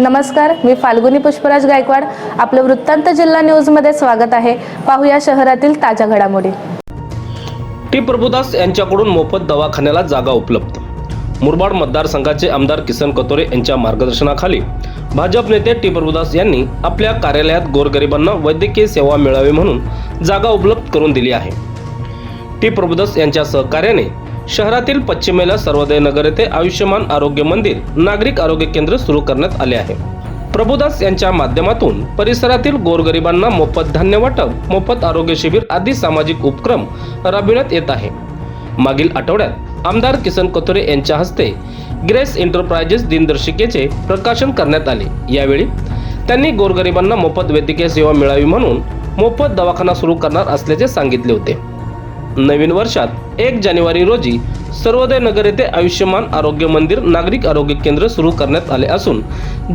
नमस्कार मी फाल्गुनी पुष्पराज गायकवाड. आपलं वृत्तांत जिल्हा न्यूजमध्ये स्वागत आहे. पाहूया शहरातील ताज्या घडामोडी. टी प्रभुदास यांच्याकडून मोफत दवाखान्याला जागा उपलब्ध. मुरबाड मतदारसंघाचे आमदार किसन कतोरे यांच्या मार्गदर्शनाखाली भाजप नेते टी प्रभुदास यांनी आपल्या कार्यालयात गोरगरिबांना वैद्यकीय सेवा मिळावी म्हणून जागा उपलब्ध करून दिली आहे. टी प्रभुदास यांच्या सहकार्याने शहरातील पश्चिमेला सर्वोदय नगर येथे आयुष्यमान आरोग्य मंदिर नागरिक आरोग्य केंद्र सुरू करण्यात आले आहे. प्रभुदास यांच्या माध्यमातून परिसरातील गोरगरिबांना मोफत धान्य वाटप मोफत आरोग्य शिबिर आदी सामाजिक उपक्रम राबविण्यात येत आहे. मागील आठवड्यात आमदार किसन कथोरे यांच्या हस्ते ग्रेस एंटरप्राइजेस दिनदर्शिकेचे प्रकाशन करण्यात आले. यावेळी त्यांनी गोरगरिबांना मोफत वैद्यकीय सेवा मिळावी म्हणून मोफत दवाखाना सुरू करणार असल्याचे सांगितले होते. नवीन वर्षात एक जानेवारी रोजी सर्वोदय नगर येथे आयुष्यमान आरोग्य मंदिर नागरिक आरोग्य केंद्र सुरू करण्यात आले असून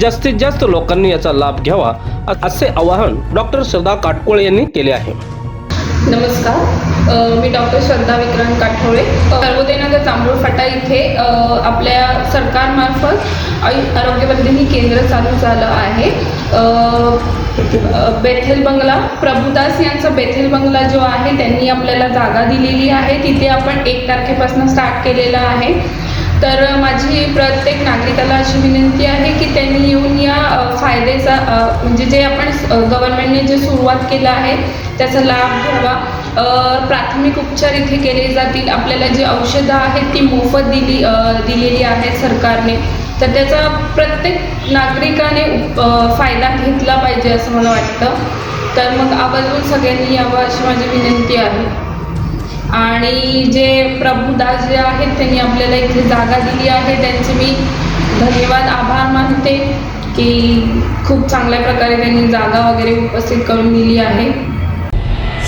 जास्तीत जास्त लोकांनी याचा लाभ घ्यावा असे आवाहन डॉक्टर श्रद्धा काटकोळे यांनी केले आहे. नमस्कार. मी डॉक्टर श्रद्धा विक्रांत काठोळे सर्वोदय इथे आपल्या सरकारमार्फत आयु आरोग्यवर्धिनी केंद्र चालू झालं आहे. बेथेल बंगला प्रभुदास यांचा बेथेल बंगला जो आहे त्यांनी आपल्याला जागा दिलेली आहे. तिथे आपण एक तारखेपासून स्टार्ट केलेला आहे. तर माझी प्रत्येक नागरिकाला अशी विनंती आहे की त्यांनी येऊन या फायद्याचा म्हणजे जे आपण गव्हर्नमेंटने जे सुरुवात केलं आहे त्याचा लाभ घ्यावा. प्राथमिक उपचार इथे केले जातील. आपल्याला जी औषधं आहेत ती मोफत दिली दिलेली आहेत सरकारने. तर त्याचा प्रत्येक नागरिकाने उप- फायदा घेतला पाहिजे असं मला वाटतं. तर मग आवर्जून सगळ्यांनी यावं अशी माझी विनंती आहे. आणि जे प्रभुदास जे आहेत त्यांनी आपल्याला इथे जागा दिली आहे. त्यांचे मी धन्यवाद आभार मानते की खूप चांगल्या प्रकारे त्यांनी जागा वगैरे उपस्थित करून दिली आहे.